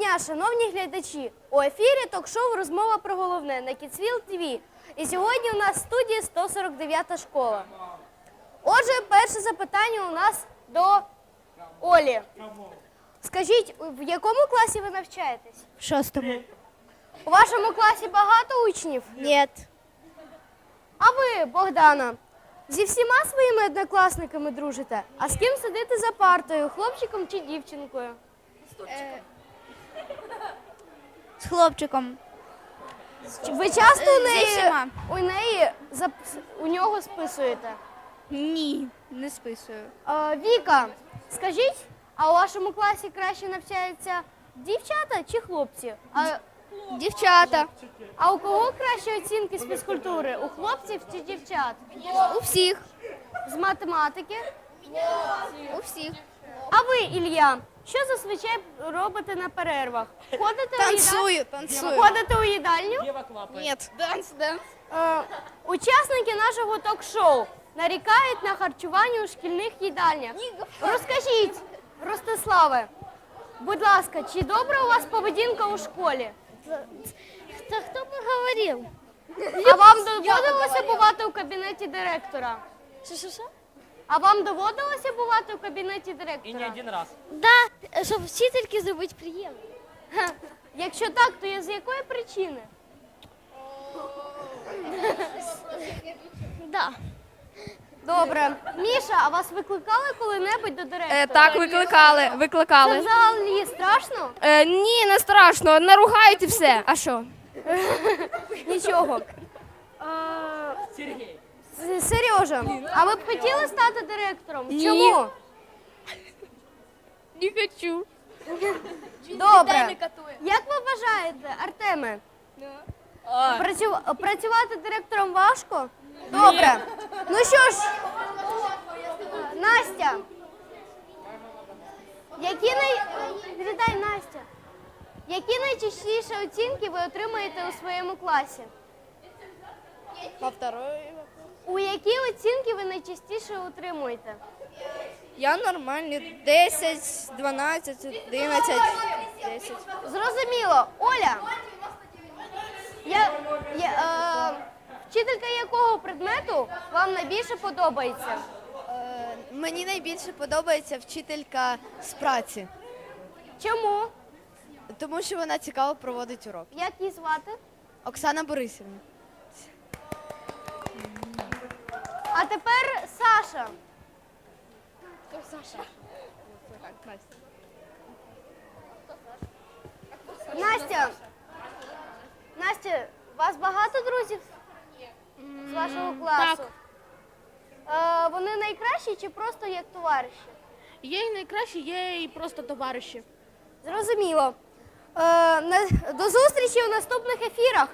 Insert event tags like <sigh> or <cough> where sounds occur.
дня, шановні глядачі! У ефірі ток-шоу Розмова про головне на Кіцвіл ТВ. І сьогодні у нас в студії 149-та школа. Отже, перше запитання у нас до Олі. Скажіть, в якому класі ви навчаєтесь? В шостому. У вашому класі багато учнів? Нет. А ви, Богдана, зі всіма своїми однокласниками дружите? А з ким сидите за партою, хлопчиком чи дівчинкою? З хлопчиком. Ви часто у неї, всіма. у неї у нього списуєте? Ні, не списую. Е, Віка, скажіть, а у вашому класі краще навчаються дівчата чи хлопці? А, Дівчата. а у кого кращі оцінки з фізкультури? У хлопців чи дівчат? У всіх. З математики? У всіх. А ви, Ілля, що зазвичай робите на перервах? Ходите у їдальню? танцую. Ходите у їдальню? Нет. Данс, данс. Е, учасники нашого ток-шоу нарікають на харчування у шкільних їдальнях. Розкажіть, Ростиславе, будь ласка, чи добра у вас поведінка у школі? Та хто б говорив? А вам доводилося бувати у кабінеті директора? Що, що, що? А вам доводилося бувати у кабінеті директора? І не один раз. Да, щоб вчительки зробити приємно. Ха, Якщо так, то я з якої причини? Да. Добре. Міша, а вас викликали коли-небудь до директора? Е, так, викликали, Це викликали. взагалі страшно? Е, ні, не страшно, наругають і все. А що? <laughs> Нічого. Сергій. Сережа, а ви б хотіли стати директором? Ні. Чому? Не хочу. Добре. Як ви вважаєте, Артеме? працю- Працювати директором важко? Добре. Ну що ж, Настя. Які най... Віддай, Настя. Які найчастіше оцінки ви отримаєте у своєму класі? По второй. У які оцінки ви найчастіше отримуєте? Я нормальний. 10, 12, 11, 10. Зрозуміло. Оля, я, я, е, вчителька якого предмету вам найбільше подобається? Е, Мені найбільше подобається вчителька з праці, Чому? тому що вона цікаво проводить урок. Як її звати? Оксана Борисівна. А тепер Саша. Саша. Настя. Настя, у вас багато друзів з вашого класу? Е, вони найкращі чи просто як товариші? Є і найкращі, є і просто товариші. Зрозуміло. Е, на- до зустрічі у наступних ефірах.